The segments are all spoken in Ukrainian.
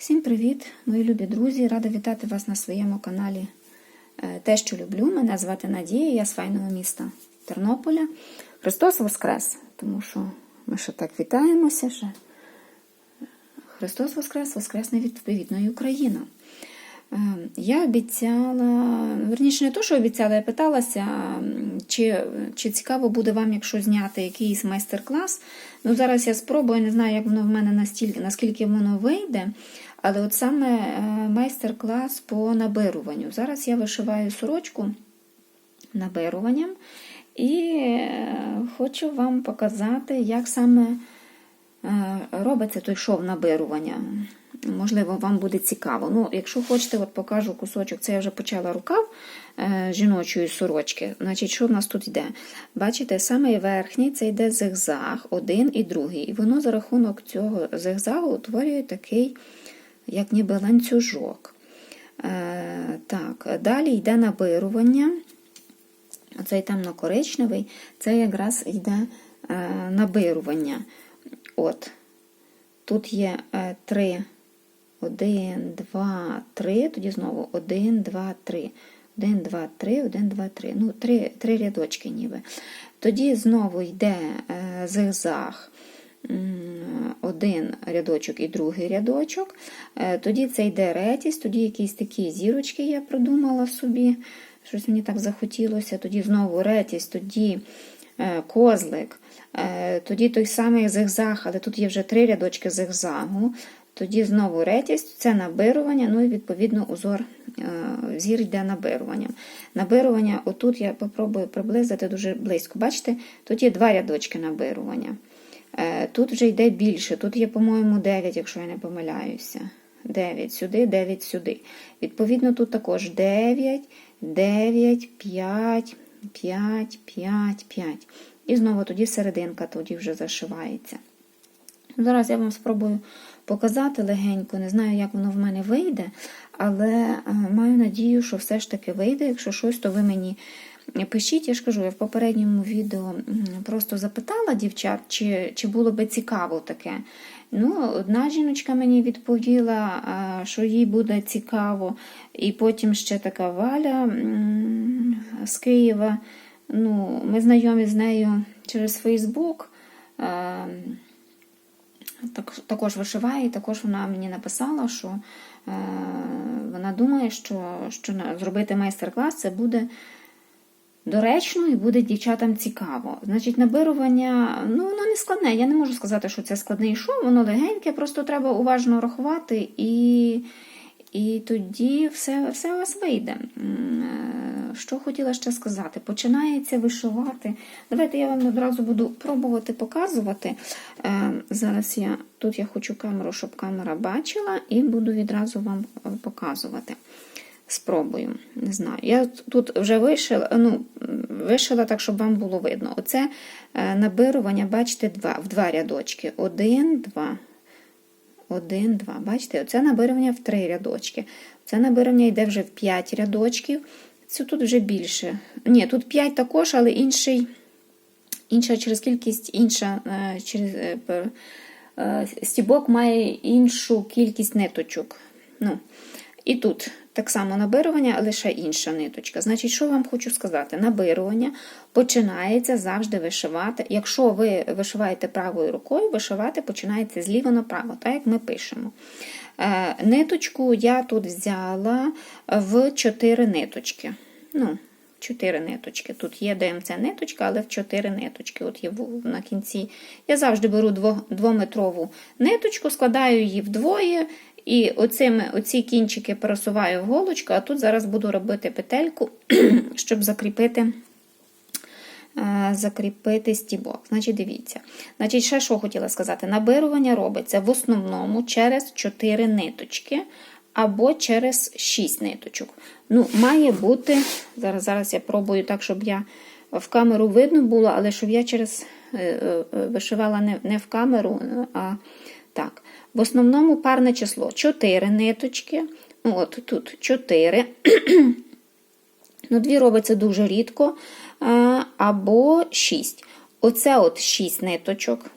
Всім привіт, мої любі друзі! Рада вітати вас на своєму каналі е, Те, що люблю. Мене звати Надія, я з файного міста Тернополя. Христос Воскрес! Тому що ми ще так вітаємося. Ще. Христос Воскрес, Воскресне відповідно і Україна. Е, Я обіцяла, верніше, не то, що обіцяла, я питалася, чи, чи цікаво буде вам, якщо зняти якийсь майстер-клас. Ну, зараз я спробую, не знаю, як воно в мене настільки, наскільки воно вийде. Але от саме е, майстер-клас по набируванню. Зараз я вишиваю сорочку набируванням і е, хочу вам показати, як саме е, робиться той шов набирування. Можливо, вам буде цікаво. Ну, якщо хочете, от покажу кусочок. Це я вже почала рукав жіночої сорочки. Значить, що в нас тут йде? Бачите, саме верхній це йде зигзаг, один і другий. І воно за рахунок цього зигзагу утворює такий, як ніби ланцюжок. Е, так, далі йде набирування. Оцей темно-коричневий, це якраз йде е, набирування. От. Тут є е, три. Один, два, три. Тоді знову один, два, три. Один, два, три, один, два, три. Ну, три, три рядочки ніби. Тоді знову йде е, зигзаг. Один рядочок і другий рядочок. Е, Тоді це йде ретість, тоді якісь такі зірочки я придумала собі. Щось мені так захотілося. Тоді знову ретість, тоді е, козлик, е, тоді той самий зигзаг, але тут є вже три рядочки зигзагу. Тоді знову ретість, це набирування, ну і відповідно узор зір йде набируванням. Набирування, отут я попробую приблизити дуже близько. Бачите, тут є два рядочки набирування. Е, Тут вже йде більше, тут є, по-моєму, 9, якщо я не помиляюся. 9 сюди, 9 сюди. Відповідно, тут також 9, 9, 5, 5, 5, 5. І знову тоді серединка тоді вже зашивається. Зараз я вам спробую показати легенько, не знаю, як воно в мене вийде, але е, маю надію, що все ж таки вийде. Якщо щось, то ви мені пишіть. Я ж кажу, я в попередньому відео просто запитала дівчат, чи, чи було би цікаво таке. Ну, одна жіночка мені відповіла, що їй буде цікаво, і потім ще така Валя з Києва. Ну, Ми знайомі з нею через Фейсбук. Е, так, також вишиває, і також вона мені написала, що е, вона думає, що, що зробити майстер-клас це буде доречно і буде дівчатам цікаво. Значить, набирування, ну, воно не складне. Я не можу сказати, що це складний шов, воно легеньке, просто треба уважно рахувати, і, і тоді все, все у вас вийде. Е, Що хотіла ще сказати? Починається вишивати. Давайте я вам одразу буду пробувати показувати. Е, Зараз я тут я хочу камеру, щоб камера бачила, і буду відразу вам е, показувати. Спробую, не знаю. Я тут вже вишила, ну, вишила так, щоб вам було видно. Оце е, набирування, бачите, два, в два рядочки. Один, два. Один, два. Бачите, оце набирування в три рядочки. Це набирування йде вже в п'ять рядочків. Це тут вже більше. Ні, тут п'ять також, але інший, інша через кількість, інша е, через е, стібок має іншу кількість ниточок. Ну, і тут так само набирування, ще інша ниточка. Значить, що вам хочу сказати? Набирування починається завжди вишивати. Якщо ви вишиваєте правою рукою, вишивати починається зліва направо, так як ми пишемо. Е, Ниточку я тут взяла в 4 ниточки. Ну, 4 ниточки. Тут є ДМЦ ниточка, але в 4 ниточки. От є на кінці. Я завжди беру дво- двометрову ниточку, складаю її вдвоє, і оцими, оці кінчики пересуваю в голочку, а тут зараз буду робити петельку, щоб закріпити. е, Закріпити стібок. Значить, дивіться. Значить, ще що хотіла сказати: набирування робиться в основному через 4 ниточки або через 6 ниточок. Ну, має бути. Зараз зараз я пробую так, щоб я в камеру видно було, але щоб я через е, е, вишивала не, не в камеру, а так. В основному парне число 4 ниточки. От тут 4. Ну, дві робиться дуже рідко. Або 6. Оце от 6 ниточок.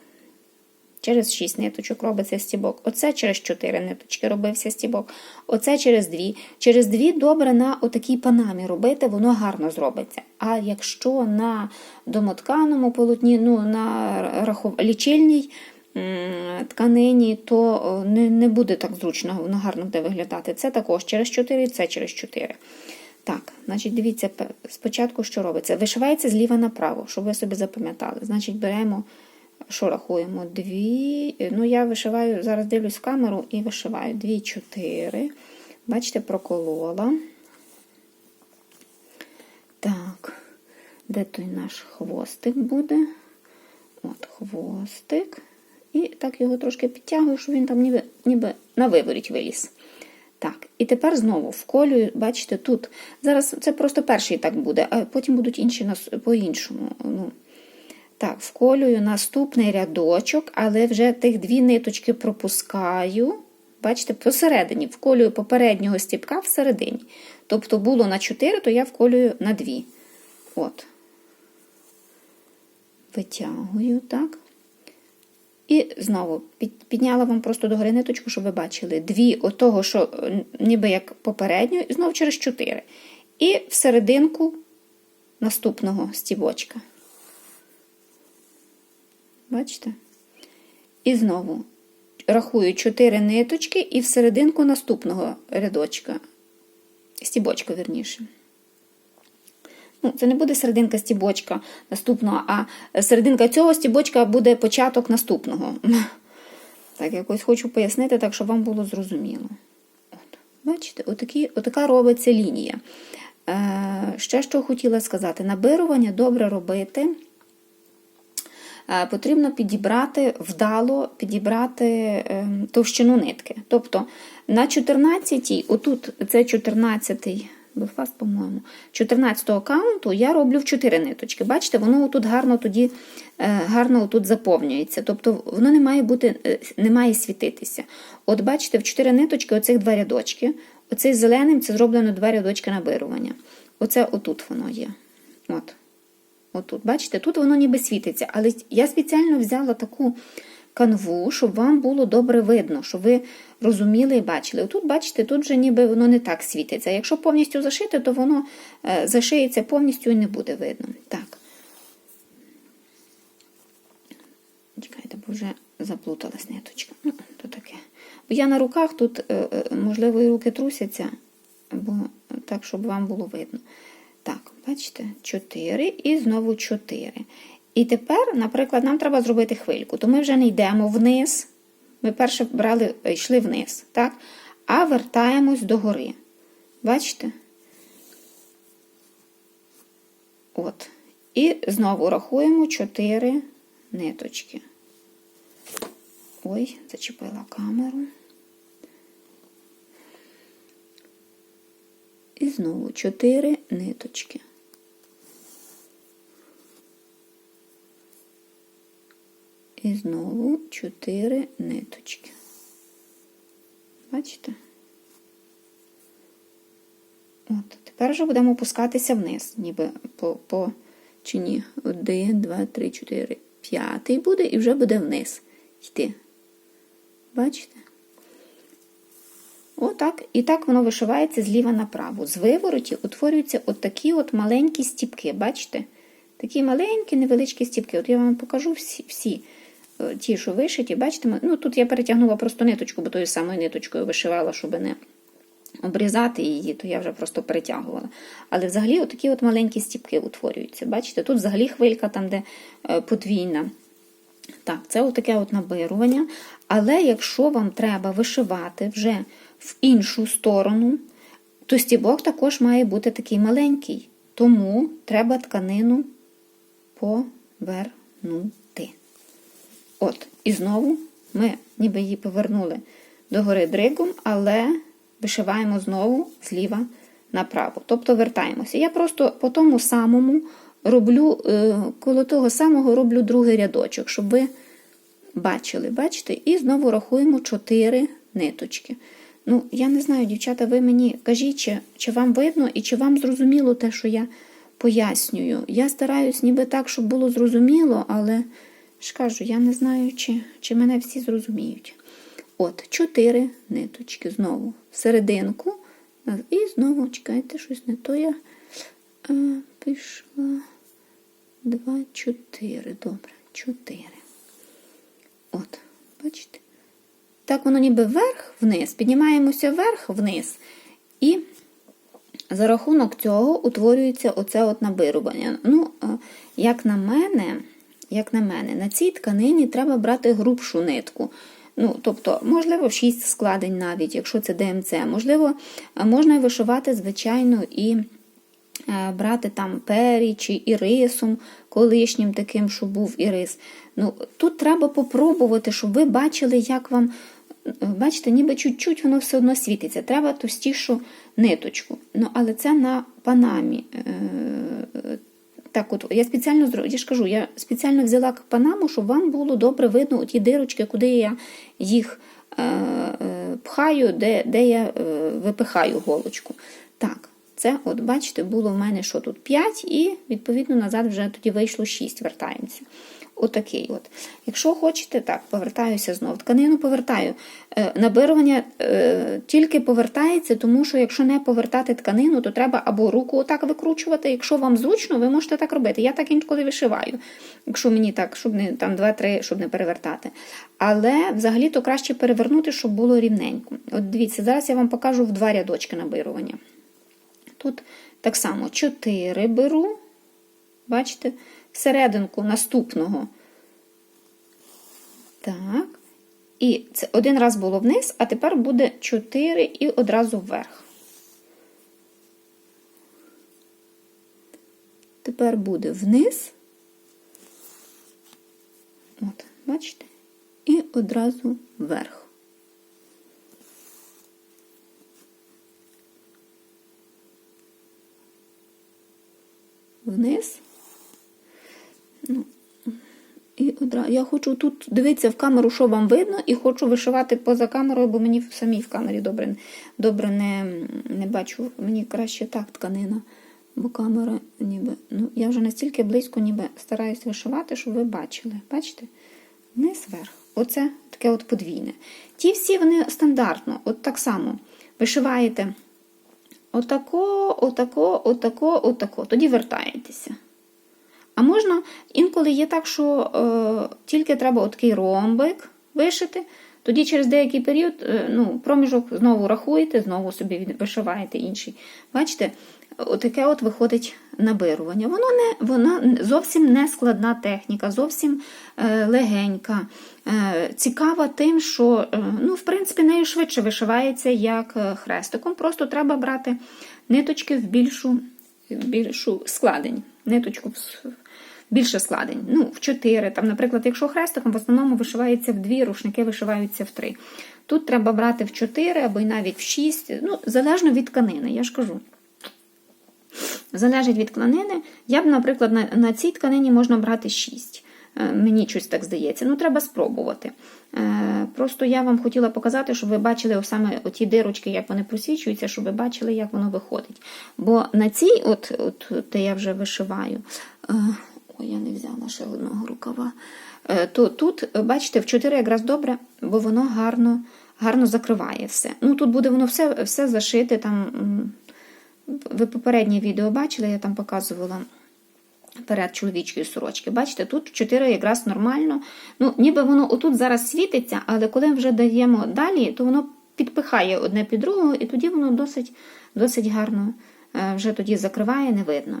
через 6 ниточок робиться стібок. Оце через 4 ниточки робився стібок. Оце через 2. Через 2 добре на отакій панамі робити, воно гарно зробиться. А якщо на домотканому полотні, ну на рахов... лічильній тканині, то не, не буде так зручно, воно гарно буде виглядати. Це також через 4, це через 4. Так, значить, дивіться, спочатку що робиться? Вишивається зліва направо, щоб ви собі запам'ятали. Значить, беремо, що рахуємо? Дві. Ну, я вишиваю, зараз дивлюсь в камеру і вишиваю. Дві, чотири. Бачите, проколола. Так, де той наш хвостик буде? От, хвостик. І так його трошки підтягую, щоб він там ніби, ніби на виворіть виліз. Так, і тепер знову вколюю, бачите, тут. Зараз це просто перший так буде, а потім будуть інші по-іншому. Ну, так, вколюю наступний рядочок, але вже тих дві ниточки пропускаю. Бачите, посередині вколюю попереднього стіпка всередині. Тобто було на 4, то я вколюю на 2. От. Витягую, так. І знову підняла вам просто до гори ниточку, щоб ви бачили. Дві отого, що е, ніби як попередньо, і знову через 4. І в серединку наступного стібочка. Бачите? І знову рахую 4 ниточки і в серединку наступного рядочка. Стібочка, верніше. Ну, це не буде серединка стібочка наступного, а серединка цього стібочка буде початок наступного. Так, якось хочу пояснити, так, щоб вам було зрозуміло. От, бачите, отакі, отака робиться лінія. Е, ще що хотіла сказати: набирування добре робити. Е, Потрібно підібрати вдало підібрати е, товщину нитки. Тобто на 14-й, отут це 14-й, Белфаст, по-моєму, 14-го каунту я роблю в 4 ниточки. Бачите, воно тут гарно тоді е, гарно тут заповнюється. Тобто воно не має бути, е, не має світитися. От бачите, в 4 ниточки оцих два рядочки. Оцей зеленим це зроблено два рядочки набирування. Оце отут воно є. От. Отут, бачите, тут воно ніби світиться, але я спеціально взяла таку канву, щоб вам було добре видно, щоб ви розуміли і бачили. Отут, бачите, тут вже ніби воно не так світиться. Якщо повністю зашити, то воно е, зашиється повністю і не буде видно. Так. Чекайте, бо вже заплуталась ниточка. Ну, то таке. Бо я на руках тут, е, е, можливо, і руки трусяться, бо так, щоб вам було видно. Так, бачите, 4 і знову 4. І тепер, наприклад, нам треба зробити хвильку, то ми вже не йдемо вниз. Ми перше брали, йшли вниз, так? а вертаємось догори. Бачите? От. І знову рахуємо 4 ниточки. Ой, зачепила камеру. І знову 4 ниточки. І знову 4 ниточки. Бачите? От, тепер вже будемо опускатися вниз, ніби по, по чи ні. Один, два, три, чотири, п'ятий буде і вже буде вниз йти. Бачите? Отак. І так воно вишивається зліва направо. З вивороті утворюються от такі от маленькі стіпки. Бачите? Такі маленькі, невеличкі стіпки. От я вам покажу всі, всі ті, що вишиті, бачите, ну тут я перетягнула просто ниточку, бо тою самою ниточкою вишивала, щоб не обрізати її, то я вже просто перетягувала. Але взагалі отакі от маленькі стіпки утворюються. Бачите, тут взагалі хвилька там, де е, подвійна. Так, це отаке от набирування. Але якщо вам треба вишивати вже в іншу сторону, то стібок також має бути такий маленький. Тому треба тканину повернути. От, і знову ми ніби її повернули догори дригом, але вишиваємо знову зліва направо. Тобто вертаємося. Я просто по тому самому роблю, е, коло того самого роблю другий рядочок, щоб ви бачили, бачите? І знову рахуємо 4 ниточки. Ну, я не знаю, дівчата, ви мені кажіть, чи, чи вам видно і чи вам зрозуміло те, що я пояснюю. Я стараюсь ніби так, щоб було зрозуміло, але ж кажу, я не знаю, чи, чи мене всі зрозуміють. От, чотири ниточки знову в серединку. І знову, чекайте, щось не то я е, пішла. Два, чотири. Добре, чотири. От, бачите? Так воно ніби вверх-вниз. Піднімаємося вверх-вниз. І за рахунок цього утворюється оце от набирування. Ну, е, як на мене, як на мене, на цій тканині треба брати грубшу нитку. Ну, тобто, можливо, 6 складень навіть, якщо це ДМЦ. Можливо, е, можна вишивати, звичайно, і е, брати там пері чи ірисом, колишнім таким, щоб був ірис. Ну, Тут треба попробувати, щоб ви бачили, як вам. е, Бачите, ніби чуть-чуть воно все одно світиться. Треба товстішу ниточку. Ну, але це на панамі. Так, от я спеціально я ж кажу, я спеціально взяла панаму, щоб вам було добре видно ті дирочки, куди я їх е, е, пхаю, де, де я е, випихаю голочку. Так, це, от бачите, було в мене що тут 5, і відповідно назад вже тоді вийшло 6, вертаємося. Отакий от. Якщо хочете, так, повертаюся знову. Тканину повертаю. Е, Набирування е, тільки повертається, тому що якщо не повертати тканину, то треба або руку отак викручувати. Якщо вам зручно, ви можете так робити. Я так інколи вишиваю, якщо мені так, щоб не там 2-3, щоб не перевертати. Але взагалі то краще перевернути, щоб було рівненько. От дивіться, зараз я вам покажу в два рядочки набирування. Тут так само 4 беру, бачите, серединку наступного. Так. І це один раз було вниз, а тепер буде 4 і одразу вверх. Тепер буде вниз. От, бачите? І одразу вверх. Вниз. Ну, і одразу. Я хочу тут дивитися в камеру, що вам видно, і хочу вишивати поза камерою, бо мені самій в камері добре, добре не, не бачу. Мені краще так тканина, бо камера ніби. Ну, я вже настільки близько ніби стараюсь вишивати, щоб ви бачили. Бачите? Вниз вверх. Оце таке от подвійне. Ті всі вони стандартно, от так само вишиваєте отако, отако, отако, отако. Тоді вертаєтеся. А можна, інколи є так, що е, тільки треба такий ромбик вишити, тоді через деякий період е, ну, проміжок знову рахуєте, знову собі вишиваєте інший. Бачите, отаке от виходить набирування. Воно не, вона зовсім не складна техніка, зовсім е, легенька. Е, цікава тим, що е, ну, в принципі нею швидше вишивається, як е, хрестиком. Просто треба брати ниточки в більшу, в більшу складень. Ниточку більше складень. Ну, в чотири. Там, наприклад, якщо хрестиком, в основному вишивається в дві, рушники вишиваються в три. Тут треба брати в чотири або й навіть в шість. Ну, залежно від тканини, я ж кажу. Залежить від тканини. Я б, наприклад, на, на цій тканині можна брати 6. Е, Мені щось так здається. Ну, треба спробувати. Е, Просто я вам хотіла показати, щоб ви бачили саме оті дирочки, як вони просвічуються, щоб ви бачили, як воно виходить. Бо на цій, от, от де я вже вишиваю, е, ой, я не взяла ще одного рукава. Е, То тут, е, бачите, в 4 якраз добре, бо воно гарно, гарно закриває все. Ну, тут буде воно все, все зашите там. ви попереднє відео бачили, я там показувала перед чоловічої сорочки. Бачите, тут 4 якраз нормально. Ну, ніби воно отут зараз світиться, але коли вже даємо далі, то воно підпихає одне під другого, і тоді воно досить, досить гарно е, вже тоді закриває, не видно.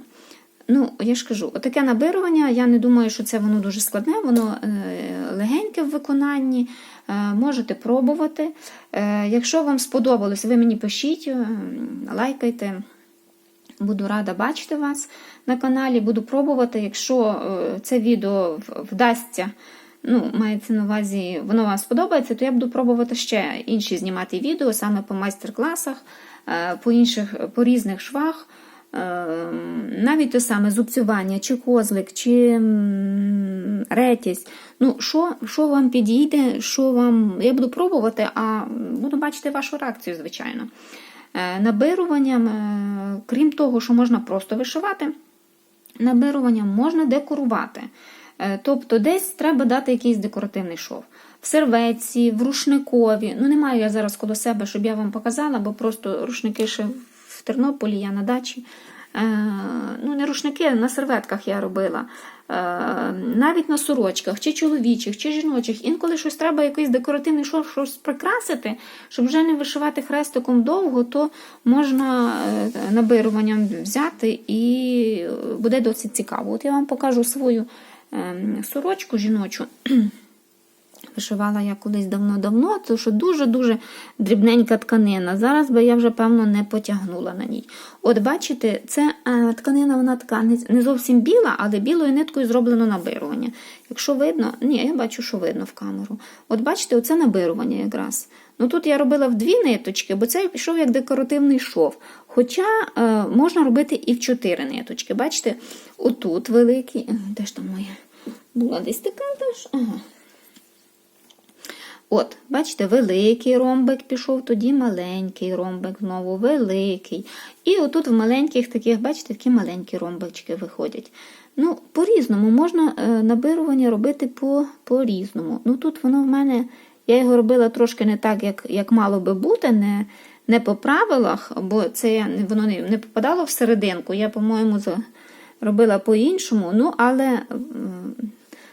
Ну, я ж кажу, отаке набирування, я не думаю, що це воно дуже складне, воно е, легеньке в виконанні, е, можете пробувати. Е, Якщо вам сподобалось, ви мені пишіть, лайкайте. Буду рада бачити вас на каналі, буду пробувати. Якщо це відео вдасться, ну, мається на увазі, воно вам сподобається, то я буду пробувати ще інші знімати відео саме по майстер-класах, по інших, по різних швах. Е, Навіть те саме зубцювання, чи козлик, чи ретязь. Ну, що, що вам підійде, що вам. Я буду пробувати, а буду бачити вашу реакцію, звичайно. Е, Набируванням, е, крім того, що можна просто вишивати, набируванням можна декорувати. Е, Тобто десь треба дати якийсь декоративний шов. В серветці, в рушникові. Ну, не маю я зараз коло себе, щоб я вам показала, бо просто рушники ще Тернополі, я на дачі. Е, ну, не рушники, на серветках я робила. Е, навіть на сорочках, чи чоловічих, чи жіночих. Інколи щось треба, якийсь декоративний шов, щось прикрасити, щоб вже не вишивати хрестиком довго, то можна е, набируванням взяти і буде досить цікаво. От я вам покажу свою ем, сорочку жіночу. Вишивала я колись давно-давно, тому що дуже-дуже дрібненька тканина. Зараз би я вже, певно, не потягнула на ній. От бачите, це е, тканина, вона така не, не зовсім біла, але білою ниткою зроблено набирування. Якщо видно, ні, я бачу, що видно в камеру. От бачите, оце набирування якраз. Ну тут я робила в дві ниточки, бо це пішов як декоративний шов. Хоча е, можна робити і в чотири ниточки. Бачите, отут великий. Е, Де ж там моя? Була десь така теж. Ага. От, бачите, великий ромбик пішов, тоді маленький ромбик, знову великий. І отут в маленьких таких, бачите, такі маленькі ромбички виходять. Ну, по-різному, можна е, набирування робити по- по-різному. Ну, тут воно в мене, я його робила трошки не так, як, як мало би бути, не, не по правилах, бо це воно не, не попадало в серединку. Я, по-моєму, робила по-іншому. Ну, але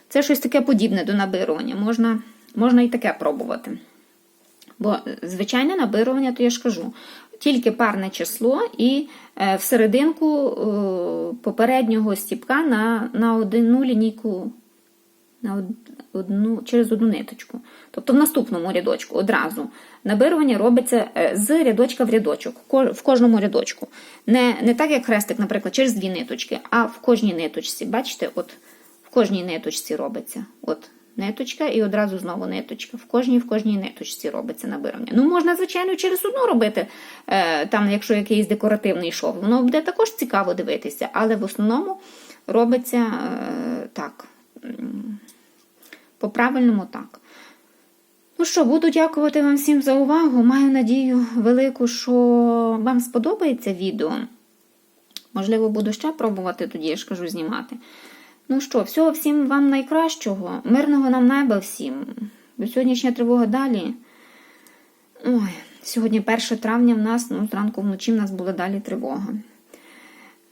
це щось таке подібне до набирування. Можна, можна і таке пробувати. Бо звичайне набирування, то я ж кажу, тільки парне число і е, в серединку е, попереднього стіпка на, на одну лінійку на одну, через одну ниточку. Тобто в наступному рядочку одразу. Набирування робиться е, з рядочка в рядочок, в кожному рядочку. Не, не так, як хрестик, наприклад, через дві ниточки, а в кожній ниточці. Бачите, от в кожній ниточці робиться. От ниточка і одразу знову ниточка. В кожній в кожній ниточці робиться набирання. Ну, можна, звичайно, через одну робити, е, там, якщо якийсь декоративний шов. Воно буде також цікаво дивитися, але в основному робиться е, так. По-правильному так. Ну що, буду дякувати вам всім за увагу. Маю надію велику, що вам сподобається відео. Можливо, буду ще пробувати тоді, я ж кажу, знімати. Ну що, всього всім вам найкращого, мирного нам неба всім. Сьогоднішня тривога далі. Ой, сьогодні 1 травня в нас, ну, зранку вночі в нас була далі тривога.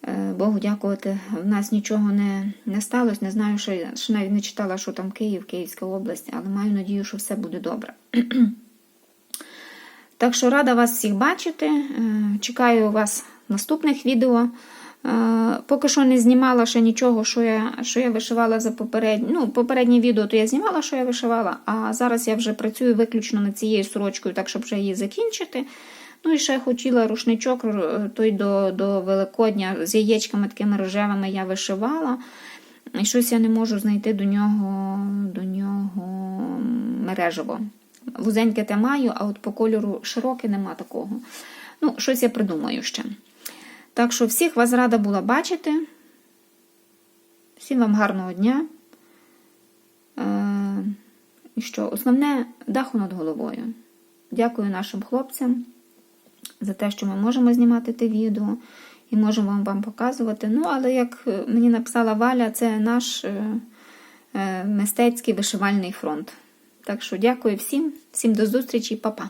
Е, Богу дякувати, в нас нічого не, не сталося. Не знаю, що, що навіть не читала, що там Київ, Київська область, але маю надію, що все буде добре. Так що рада вас всіх бачити. Е, Чекаю вас в наступних відео. Е, Поки що не знімала ще нічого, що я, що я вишивала за попереднє. Ну, попереднє відео, то я знімала, що я вишивала, а зараз я вже працюю виключно над цією сорочкою, так щоб вже її закінчити. Ну і ще хотіла рушничок той до, до Великодня з яєчками такими рожевими я вишивала. І щось я не можу знайти до нього, до нього мережево. Вузеньке те маю, а от по кольору широке нема такого. Ну, щось я придумаю ще. Так що всіх вас рада була бачити. Всім вам гарного дня. Е, І що, основне даху над головою. Дякую нашим хлопцям за те, що ми можемо знімати те відео і можемо вам, показувати. Ну, але як е, мені написала Валя, це наш е, мистецький вишивальний фронт. Так що дякую всім, всім до зустрічі, па-па.